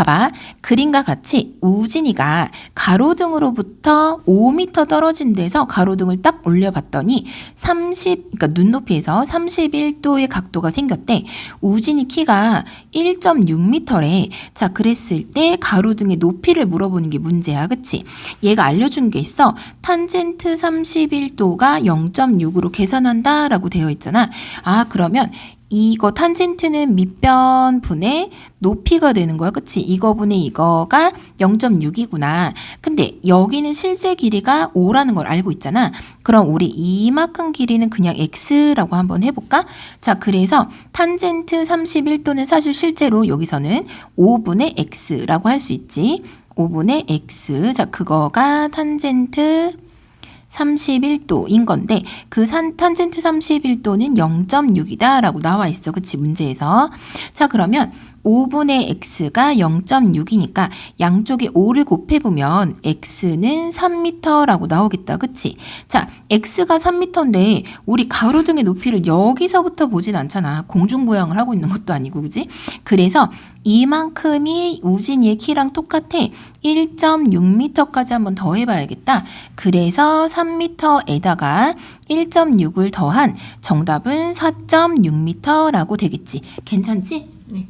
봐봐. 그림과 같이 우진이가 가로등으로부터 5m 떨어진 데서 가로등을 딱 올려봤더니 30, 그러니까 눈높이에서 31도의 각도가 생겼대. 우진이 키가 1.6m래. 자, 그랬을 때 가로등의 높이를 물어보는 게 문제야. 그치? 얘가 알려준 게 있어. 탄젠트 31도가 0.6으로 계산한다 라고 되어 있잖아. 아, 그러면 이거 탄젠트는 밑변 분의 높이가 되는 거야. 그치? 이거 분의 이거가 0.6이구나. 근데 여기는 실제 길이가 5라는 걸 알고 있잖아. 그럼 우리 이만큼 길이는 그냥 x라고 한번 해볼까? 자, 그래서 탄젠트 31도는 사실 실제로 여기서는 5분의 x라고 할 수 있지. 5분의 x. 자, 그거가 탄젠트 31도인 건데 그 산, 탄젠트 31도는 0.6이다 라고 나와 있어. 그치? 문제에서. 자, 그러면 5분의 x가 0.6이니까 양쪽에 5를 곱해보면 x는 3m라고 나오겠다. 그치? 자, x가 3m인데 우리 가로등의 높이를 여기서부터 보진 않잖아. 공중부양을 하고 있는 것도 아니고, 그지? 그래서 이만큼이 우진이의 키랑 똑같아. 1.6m까지 한번 더해봐야겠다. 그래서 3m에다가 1.6을 더한 정답은 4.6m라고 되겠지. 괜찮지? 네.